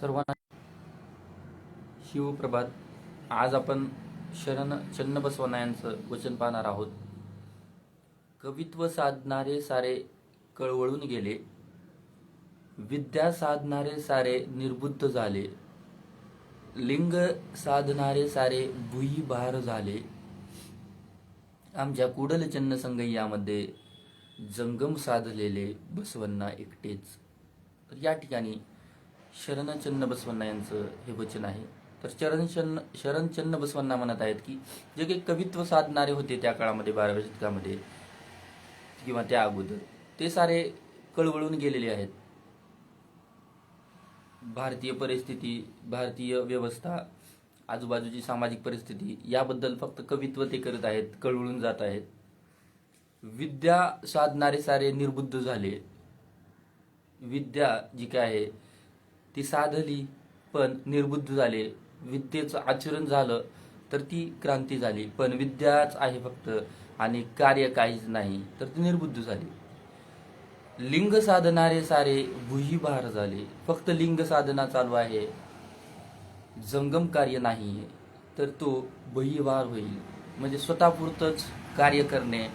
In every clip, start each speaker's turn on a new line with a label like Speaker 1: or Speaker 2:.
Speaker 1: सर्वांना. शिवप्रभात आज आपण शरण चन्न बसवण्णा यांचं वचन पाहणार आहोत. कवित्व साधणारे सारे कळवळून गेले. विद्या साधणारे सारे निर्बुद्ध झाले. लिंग साधणारे सारे भुई बहार झाले. आमच्या कुडल चन्न संगय्यामध्ये जंगम साधलेले बसवन्ना एकटेच. तर या ठिकाणी शरणचन्न बसवण्णा यांचं हे वचन आहे. तर चरणचन्न शरणचन्न बसवण्णा म्हणत आहेत की जे काही कवित्व साधणारे होते त्या काळामध्ये बाराव्या शतकामध्ये किंवा त्या अगोदर ते सारे कळवळून गेलेले आहेत. भारतीय परिस्थिती भारतीय व्यवस्था आजूबाजूची सामाजिक परिस्थिती याबद्दल फक्त कवित्व ते करत आहेत कळवळून जात आहेत. विद्या साधणारे सारे निर्बुद्ध झाले. विद्या जी काय आहे ती साधली पण निर्बुद्ध झाले. विद्येचं आचरण झालं तर ती क्रांती झाली. पण विद्याच आहे फक्त आणि कार्य काहीच नाही तर ती निर्बुद्ध झाली. लिंग साधणारे सारे भुही बहार झाले. फक्त लिंग साधना चालू आहे. जंगम कार्य नाही तर तो बहिवार होईल. म्हणजे स्वतःपुरतंच कार्य करणे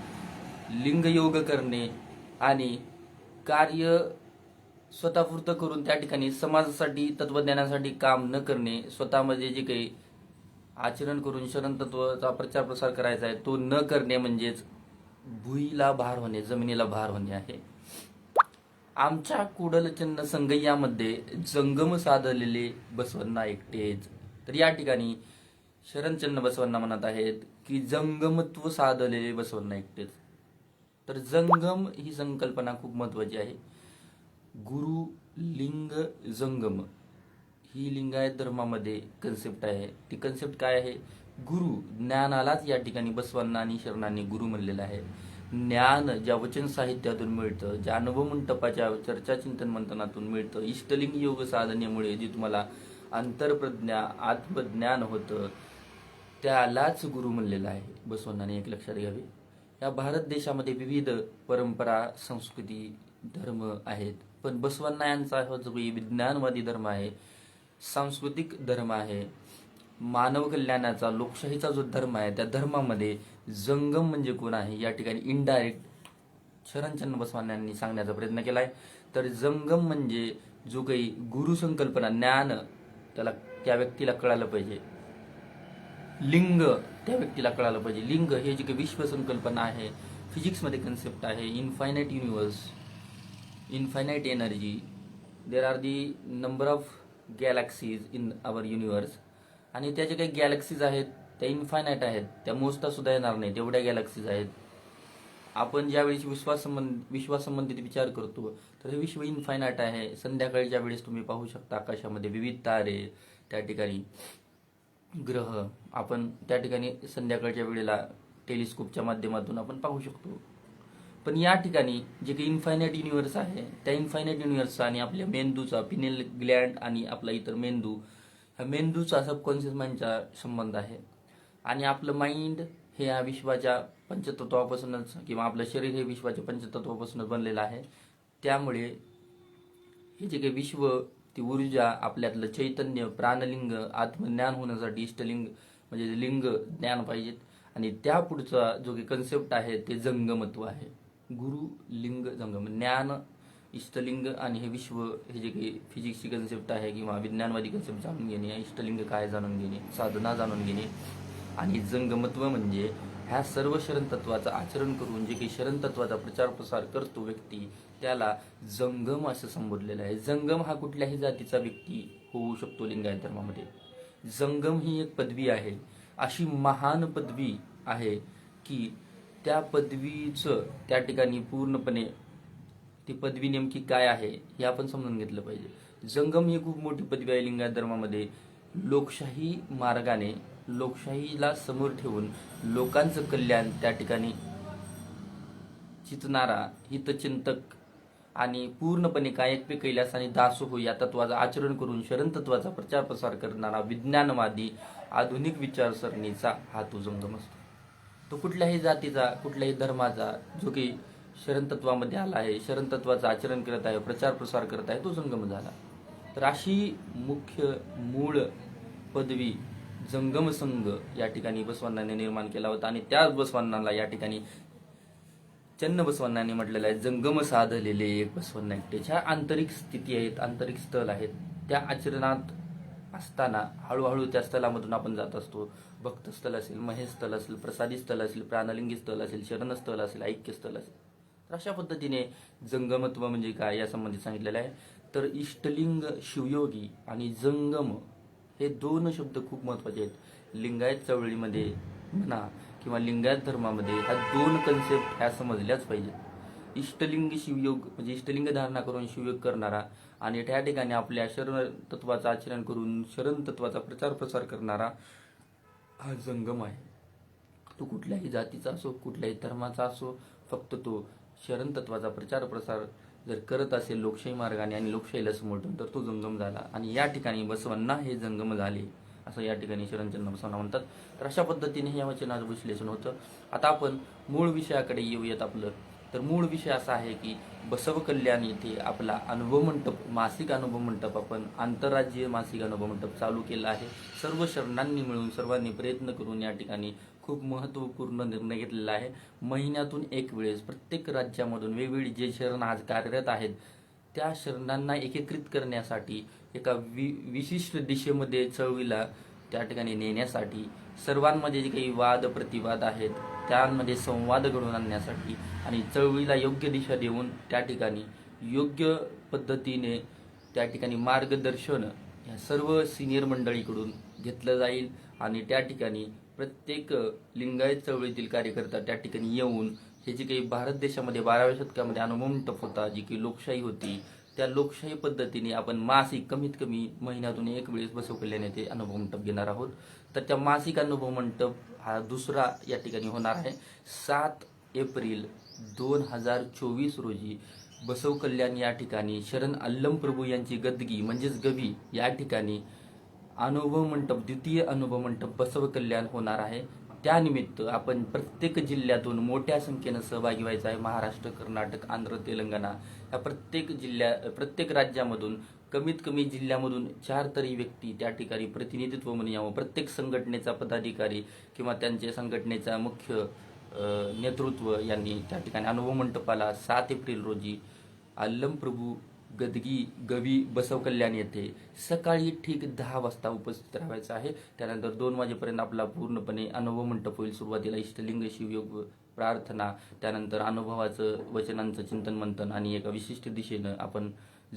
Speaker 1: लिंगयोग करणे आणि कार्य स्वतःपुरतं करून त्या ठिकाणी समाजासाठी तत्वज्ञानासाठी काम न करणे स्वतःमध्ये जे काही आचरण करून शरण तत्वाचा प्रचार प्रसार करायचा आहे तो न करणे म्हणजेच भुईला भार होणे जमिनीला भार होणे आहे. आमच्या कुडलचंद संगय्यामध्ये जंगम साधलेले बसवन्ना एकटेच. तर या ठिकाणी शरणचंद बसवन्ना म्हणत आहेत की जंगमत्व साधलेले बसवन्ना एकटेच. तर जंगम ही संकल्पना खूप महत्वाची आहे. गुरु लिंग जंगम. ही लिंगायत धर्मामध्ये कन्सेप्ट आहे. ती कन्सेप्ट काय आहे? गुरु ज्ञानालाच या ठिकाणी बसवांना आणि शरणांनी गुरु म्हणलेला आहे. ज्ञान ज्या वचन साहित्यातून मिळतं ज्या अनुभवमंडपाच्या चर्चा चिंतन मंथनातून मिळतं इष्टलिंग योग साधनेमुळे जी तुम्हाला आंतरप्रज्ञा आत्मज्ञान होतं त्यालाच गुरु म्हणलेलं आहे. बसवन्नाने एक लक्षात घ्यावे. या भारत देशामध्ये विविध परंपरा संस्कृती धर्म आहेत. पण बसवण्णा यांचा हा जो काही विज्ञानवादी धर्म आहे सांस्कृतिक धर्म आहे मानव कल्याणाचा लोकशाहीचा जो धर्म आहे त्या धर्मामध्ये जंगम म्हणजे कोण आहे या ठिकाणी इनडायरेक्ट शरणचंद बसवांना सांगण्याचा प्रयत्न केला आहे तर जंगम म्हणजे जो काही गुरु संकल्पना ज्ञान त्याला त्या व्यक्तीला कळालं पाहिजे. लिंग त्या व्यक्तीला कळालं पाहिजे. लिंग हे जी काही विश्व संकल्पना आहे फिजिक्समध्ये कन्सेप्ट आहे infinite universe infinite energy there are the number of galaxies in our universe आणि त्या ज्या काही गॅलेक्सीज आहेत त्या इन्फायनाईट आहेत. त्या मोजता सुद्धा येणार नाहीत. तेवढ्या गॅलेक्सीज आहेत. आपण ज्यावेळेस विश्वासंबंध विश्वासंबंधित विचार करतो तर हे विश्व इन्फायनाईट आहे. संध्याकाळच्या वेळेस तुम्ही पाहू शकता आकाशामध्ये विविध तारे त्या ठिकाणी ग्रह. आपण त्या ठिकाणी संध्याकाळच्या वेळेला टेलिस्कोपच्या माध्यमातून आपण पाहू शकतो. पण या ठिकाणी जे काही इन्फायनाईट युनिव्हर्स आहे त्या इन्फायनाईट युनिव्हर्सचा आणि आपल्या मेंदूचा पिनेल ग्लँड आणि आपला इतर मेंदू ह्या मेंदूचा सबकॉन्शियस माइंडचा संबंध आहे. आणि आपलं माइंड हे या विश्वाच्या पंचतत्वापासूनच किंवा आपलं शरीर हे विश्वाच्या पंचतत्वापासूनच बनलेलं आहे. त्यामुळे हे जे काही विश्व ती ऊर्जा आपल्यातलं चैतन्य प्राणलिंग आत्मज्ञान होण्यासाठी इष्टलिंग म्हणजे लिंग ज्ञान पाहिजेत. आणि त्या पुढचा जो काही कन्सेप्ट आहे ते जंगमत्व आहे. गुरु लिंग जंगम म्हणजे ज्ञान इष्टलिंग आणि हे विश्व हे जे काही फिजिक्सची कन्सेप्ट आहे किंवा विज्ञानवादी कन्सेप्ट जाणून घेणे इष्टलिंग काय जाणून घेणे साधना जाणून घेणे आणि जंगमत्व म्हणजे ह्या सर्व शरणतत्वाचं आचरण करून जे काही शरणतत्वाचा प्रचार प्रसार करतो व्यक्ती त्याला जंगम असं संबोधलेलं आहे. जंगम हा कुठल्याही जातीचा व्यक्ती होऊ शकतो लिंगायत धर्मामध्ये जंगम ही एक पदवी आहे. अशी महान पदवी आहे की त्या पदवीचं त्या ठिकाणी पूर्णपणे ती पदवी नेमकी काय आहे हे आपण समजून घेतलं पाहिजे. जंगम ही खूप मोठी पदवी आहे लिंगायत धर्मामध्ये. लोकशाही मार्गाने लोकशाहीला समोर ठेवून लोकांचं कल्याण त्या ठिकाणी चितणारा हितचिंतक आणि पूर्णपणे कायकपे कैलास आणि दासोह या तत्वाचं आचरण करून शरण तत्वाचा प्रचार प्रसार करणारा विज्ञानवादी आधुनिक विचारसरणीचा हा तो जंगम असतो. तो कुठल्याही जातीचा कुठल्याही धर्माचा जो की शरण तत्वामध्ये आला आहे शरण तत्वाचं आचरण करत आहे प्रचार प्रसार करत आहे तो संगम झाला. तर अशी मुख्य मूळ पदवी जंगम संघ या ठिकाणी बसवण्णाने निर्माण केला होता आणि त्याच बसवण्णाला या ठिकाणी चन्न बसवण्णाने म्हटलेलं आहे जंगम साधलेले एक बसवण्णा एकटेच्या आंतरिक स्थिती आहेत आंतरिक स्थल आहेत. त्या आचरणात असताना हळूहळू त्या स्थलामधून आपण जात असतो. भक्तस्थल असेल महेशस्थल असेल प्रसादी स्थल असेल प्राणलिंगी स्थल असेल शरणस्थल असेल ऐक्यस्थल असेल. तर अशा पद्धतीने जंगमत्व म्हणजे काय या संबंधित सांगितलेलं आहे. तर इष्टलिंग शिवयोगी आणि जंगम हे दोन शब्द खूप महत्त्वाचे आहेत. लिंगायत चळवळीमध्ये म्हणा किंवा लिंगायत धर्मामध्ये ह्या दोन कन्सेप्ट ह्या समजल्याच पाहिजेत. इष्टलिंग शिवयोग म्हणजे इष्टलिंग धारणा करून शिवयोग करणारा आणि त्या ठिकाणी आपल्या शरण तत्वाचं आचरण करून शरण तत्वाचा प्रचार प्रसार करणारा हा जंगम आहे. तो कुठल्याही जातीचा असो कुठल्याही धर्माचा असो फक्त तो शरण तत्वाचा प्रचार प्रसार जर करत असेल लोकशाही मार्गाने आणि लोकशाहीला समोर ठेवून तर तो जंगम झाला. आणि या ठिकाणी बसवन्ना हे जंगम झाले असं या ठिकाणी शरणचंद्र बसवण्णा म्हणतात. तर अशा पद्धतीने हे वचनाचं विश्लेषण होतं. आता आपण मूळ विषयाकडे येऊयात आपलं. तर मूळ विषय असा आहे की बसवकल्याण येथे आपला अनुभव मंडप मासिक अनुभव मंडप आपण आंतरराज्यीय मासिक अनुभव मंडप चालू केला आहे. सर्व शरणांनी मिळून सर्वांनी प्रयत्न करून या ठिकाणी खूप महत्त्वपूर्ण निर्णय घेतलेला आहे. महिन्यातून एक वेळेस प्रत्येक राज्यामधून वेगवेगळी जे शरण आज कार्यरत आहेत त्या शरणांना एकत्रित करण्यासाठी एका वि विशिष्ट दिशेमध्ये चळवीला त्या ठिकाणी नेण्यासाठी सर्वांमध्ये जे काही वाद प्रतिवाद आहेत त्यांमध्ये संवाद घडवून आणण्यासाठी आणि चळवळीला योग्य दिशा देऊन त्या ठिकाणी योग्य पद्धतीने त्या ठिकाणी मार्गदर्शन ह्या सर्व सिनियर मंडळीकडून घेतलं जाईल आणि त्या ठिकाणी प्रत्येक लिंगायत चळवळीतील कार्यकर्ता त्या ठिकाणी येऊन हे जे काही भारत देशामध्ये बाराव्या शतकामध्ये अनुभव होता जी काही लोकशाही होती त्या लोकशाही पद्धतीने आपण मासिक कमीत कमी महिन्यातून एक वेळेस बसव कल्याण येथे अनुभव मंडप घेणार आहोत. तर त्या मासिक अनुभव मंडप हा दुसरा या ठिकाणी होणार आहे. सात एप्रिल दोन हजार चोवीस रोजी बसव कल्याण या ठिकाणी शरण अल्लम प्रभू यांची गदगी म्हणजेच गवी या ठिकाणी अनुभव मंडप द्वितीय अनुभव मंडप बसव कल्याण होणार आहे. त्यानिमित्त आपण प्रत्येक जिल्ह्यातून मोठ्या संख्येनं सहभागी व्हायचं आहे. महाराष्ट्र कर्नाटक आंध्र तेलंगणा ह्या प्रत्येक जिल्ह्या प्रत्येक राज्यामधून कमीत कमी जिल्ह्यामधून चार तरी व्यक्ती त्या ठिकाणी प्रतिनिधित्व म्हणून यावं. प्रत्येक संघटनेचा पदाधिकारी किंवा त्यांच्या संघटनेचा मुख्य नेतृत्व यांनी त्या ठिकाणी अनुभव मंडपाला सात एप्रिल रोजी आल्लम प्रभू गदगी गवी बसव कल्याण येथे सकाळी ठीक दहा वाजता उपस्थित राहायचं आहे. त्यानंतर दोन वाजेपर्यंत आपला पूर्णपणे अनुभव मंडप होईल. सुरुवातीला इष्टलिंग शिवयोग प्रार्थना त्यानंतर अनुभवाचं वचनांचं चिंतन मंथन आणि एका विशिष्ट दिशेनं आपण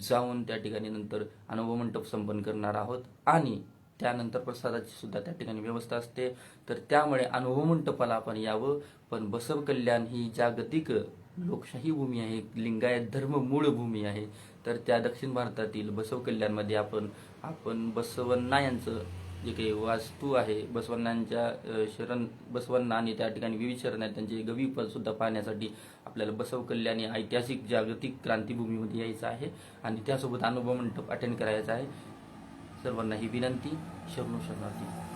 Speaker 1: जाऊन त्या ठिकाणी नंतर अनुभव मंडप संपन्न करणार आहोत. आणि त्यानंतर प्रसादाची सुद्धा त्या ठिकाणी व्यवस्था असते. तर त्यामुळे अनुभव मंडपाला आपण यावं. पण बसव कल्याण ही जागतिक लोकशाही भूमी आहे. लिंगायत धर्म मूळ भूमी आहे. तर त्या दक्षिण भारतातील बसव कल्याणमध्ये आपण आपण बसवन्ना यांचं जे काही वास्तू आहे बसवण्णांच्या शरण बसवण्णा आणि त्या ठिकाणी विविध शरण आहेत. त्यांचे गवी सुद्धा पाहण्यासाठी आपल्याला बसव कल्याणी ऐतिहासिक जागतिक क्रांतीभूमीमध्ये यायचं आहे आणि त्यासोबत अनुभव मंडप अटेंड करायचा आहे. सर्वांना ही विनंती. शरणू शरणार्थी.